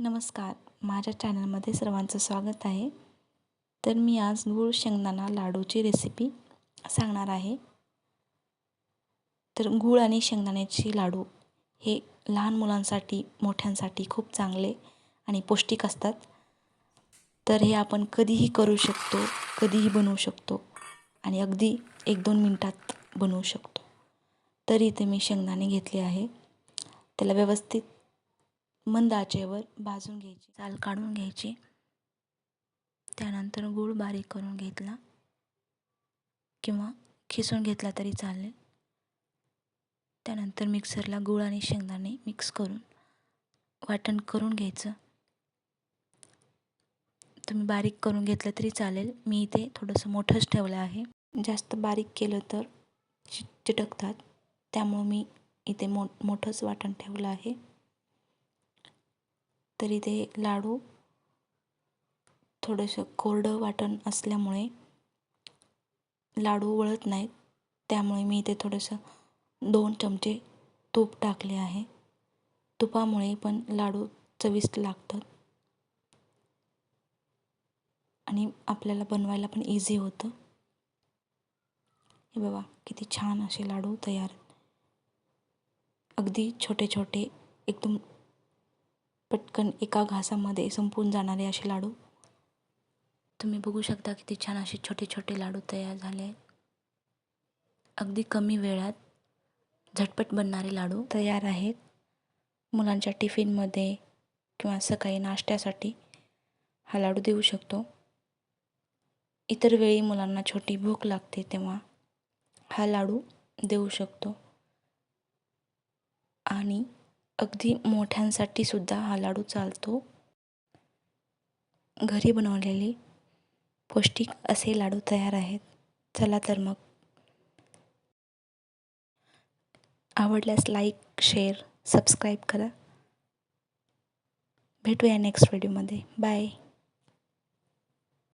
नमस्कार. माझ्या चॅनलमध्ये सर्वांचं स्वागत आहे. तर मी आज गूळ शेंगदाणा लाडूची रेसिपी सांगणार आहे. तर गूळ आणि शेंगदाण्याचे लाडू हे लहान मुलांसाठी मोठ्यांसाठी खूप चांगले आणि पौष्टिक असतात. तर हे आपण कधीही करू शकतो कधीही बनवू शकतो आणि अगदी एक दोन मिनटात बनवू शकतो. तर इथे मी शेंगदाणे घेतले आहे. त्याला व्यवस्थित मंद आचेवर भाजून घ्यायची. साल काढून घ्यायची. त्यानंतर गूळ बारीक करून घेतला. किंवा खिसून घेतला तरी चालेल. त्यानंतर मिक्सरला गूळ आणि शेंगदाणे मिक्स करून वाटण करून घ्यायचं. तुम्ही बारीक करून घेतलं तरी चालेल. मी इथे थोडंसं मोठंच ठेवलं आहे. जास्त बारीक केलं तर चिटकतात. त्यामुळं मी इथे मो मोठंच वाटण ठेवलं आहे. तरी ते लाडू थोडंसं कोरडं वाटण असल्यामुळे लाडू वळत नाहीत. त्यामुळे मी इथे थोडंसं दोन चमचे तूप टाकले आहे. तुपामुळे पण लाडू चविष्ट लागतात. आणि आपल्याला बनवायला पण इझी होतं. हे बघा किती छान असे लाडू तयार अगदी छोटे छोटे एकदम पटकन एका घासामध्ये संपून जाणारे असे लाडू. तुम्ही बघू शकता किती छान असे छोटे छोटे लाडू तयार झाले आहेत. अगदी कमी वेळात झटपट बनणारे लाडू तयार आहेत. मुलांच्या टिफिनमध्ये किंवा सकाळी नाश्त्यासाठी हा लाडू देऊ शकतो. इतर वेळी मुलांना छोटी भूक लागते तेव्हा हा लाडू देऊ शकतो. आणि अगदी मोठ्यांसाठी सुद्धा हा लाडू चालतो. घरी बनवलेले पौष्टिक असे लाडू तयार आहेत. चला तर मग. आवडल्यास लाईक शेअर सबस्क्राईब करा. भेटूया नेक्स्ट व्हिडिओमध्ये बाय